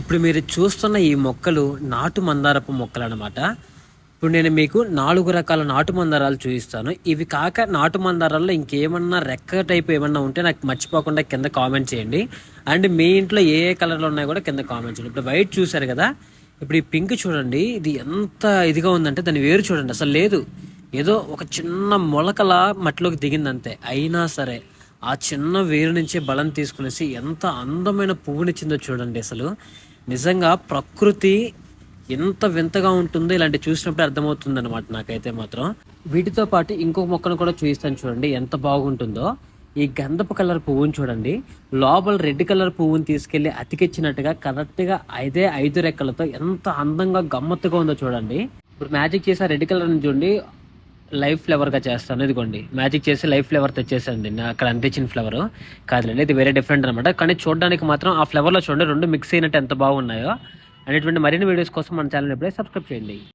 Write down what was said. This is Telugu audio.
ఇప్పుడు మీరు చూస్తున్న ఈ మొక్కలు నాటు మందారపు మొక్కలు అనమాట ఇప్పుడు నేను మీకు నాలుగు రకాల నాటు మందారాలు చూపిస్తాను. ఇవి కాక నాటు మందారాల్లో ఇంకేమన్నా రెక్క టైప్ ఏమన్నా ఉంటే నాకు మర్చిపోకుండా కింద కామెంట్ చేయండి. అండ్ మీ ఇంట్లో ఏ ఏ కలర్లు ఉన్నాయో కూడా కింద కామెంట్ చేయండి. ఇప్పుడు వైట్ చూసారు కదా ఇప్పుడు ఈ పింక్ చూడండి ఇది ఎంత ఇదిగా ఉందంటే దాని వేరు చూడండి. అసలు లేదు. ఏదో ఒక చిన్న మొలకల మట్టిలోకి దిగింది అంతే అయినా సరే. ఆ చిన్న వేరు నుంచి బలం తీసుకునేసి ఎంత అందమైన పువ్వునిచ్చిందో చూడండి అసలు. నిజంగా ప్రకృతి ఎంత వింతగా ఉంటుందో ఇలాంటి చూసినప్పుడు అర్థమవుతుంది అనమాట నాకైతే మాత్రం. వీటితో పాటు ఇంకొక మొక్కను కూడా చూపిస్తాను చూడండి ఎంత బాగుంటుందో. ఈ గంధపు కలర్ పువ్వుని చూడండి లోపల రెడ్ కలర్ పువ్వుని తీసుకెళ్ళి అతికిచ్చినట్టుగా కరెక్ట్గా ఐదే ఐదు రెక్కలతో ఎంత అందంగా గమ్మత్తుగా ఉందో చూడండి. ఇప్పుడు మ్యాజిక్ చేసి రెడ్ కలర్ చూడండి లైఫ్ ఫ్లేవర్గా చేస్తాను. ఇదిగోండి. మ్యాజిక్ చేసి లైఫ్ ఫ్లేవర్ తెచ్చేసండి అక్కడ అందించిన ఫ్లేవర్. కాదులేండి. ఇది వేరే డిఫరెంట్ అనమాట కానీ చూడడానికి మాత్రం ఆ ఫ్లేవర్లో చూడండి. రెండు మిక్స్ అయినట్టు ఎంత బాగున్నాయో. అనేటువంటి మరిన్ని వీడియోస్ కోసం మన ఛానల్ ఎప్పుడే సబ్స్క్రైబ్ చేయండి.